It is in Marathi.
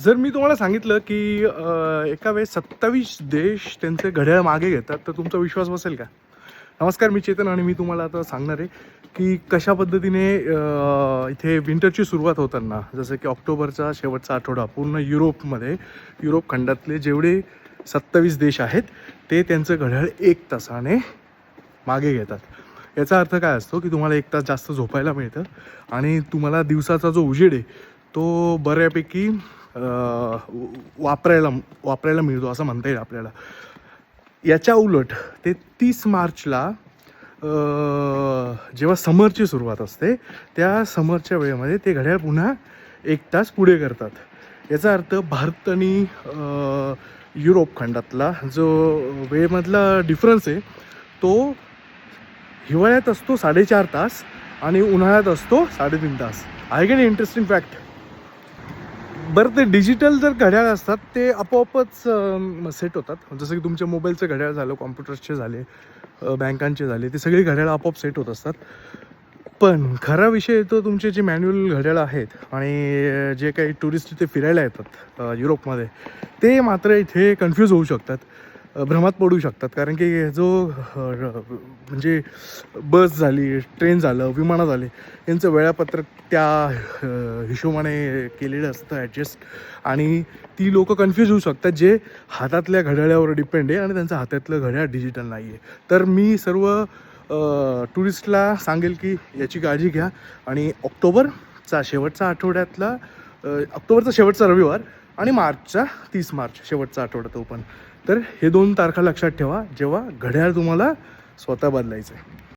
जर मी तुम्हाला सांगितलं की एका वेळेस सत्तावीस देश त्यांचे घड्याळ मागे घेतात तर तुमचा विश्वास बसेल का? नमस्कार मी चेतन आणि मी तुम्हाला आता सांगणार आहे की कशा पद्धतीने इथे विंटरची सुरुवात होताना जसं की ऑक्टोबरचा शेवटचा आठवडा पूर्ण युरोपमध्ये युरोप खंडातले जेवढे सत्तावीस देश आहेत ते त्यांचं घड्याळ एक तासाने मागे घेतात. याचा अर्थ काय असतो की तुम्हाला एक तास जास्त झोपायला मिळतं आणि तुम्हाला दिवसाचा जो उजेड आहे तो बऱ्यापैकी वापरायला वापरायला मिळतो असं म्हणता येईल आपल्याला. याच्या उलट ते तीस मार्चला जेव्हा समरची सुरुवात असते त्या समरच्या वेळेमध्ये ते घड्याळ पुन्हा एक तास पुढे करतात. याचा अर्थ भारत आणि युरोप खंडातला जो वेळेमधला डिफरन्स आहे तो हिवाळ्यात असतो साडेचार तास आणि उन्हाळ्यात असतो साडेतीन तास. आहे की नाही इंटरेस्टिंग फॅक्ट बरं ते डिजिटल जर घड्याळ असतात ते आपोआपच सेट होतात. जसं की तुमच्या मोबाईलचं घड्याळ झालं कॉम्प्युटर्सचे झाले बँकांचे झाले ते सगळे घड्याळ आपोआप सेट होत असतात. पण खरा विषय येतो तुमचे जे मॅन्युअल घड्याळ आहेत आणि जे काही टुरिस्ट इथे फिरायला येतात युरोपमध्ये ते मात्र इथे कन्फ्यूज होऊ शकतात. भ्रमात पडू शकतात. कारण की जो म्हणजे बस झाली ट्रेन झालं विमानं झाली यांचं वेळापत्रक त्या हिशोबाने केलेलं असतं ॲडजस्ट आणि ती लोक कन्फ्यूज होऊ शकतात जे हातातल्या घड्याळ्यावर डिपेंड आहे आणि त्यांचं हातातलं घड्याळ डिजिटल नाही आहे तर मी सर्व टुरिस्टला सांगेल की याची काळजी घ्या. आणि ऑक्टोबरचा शेवटचा आठवड्यातला ऑक्टोबरचा शेवटचा रविवार आणि मार्चचा तीस मार्च शेवटचा आठवडा तो पण. तर हे दोन तारखा लक्षात ठेवा जेव्हा घड्याळ तुम्हाला स्वतः बदलायचं आहे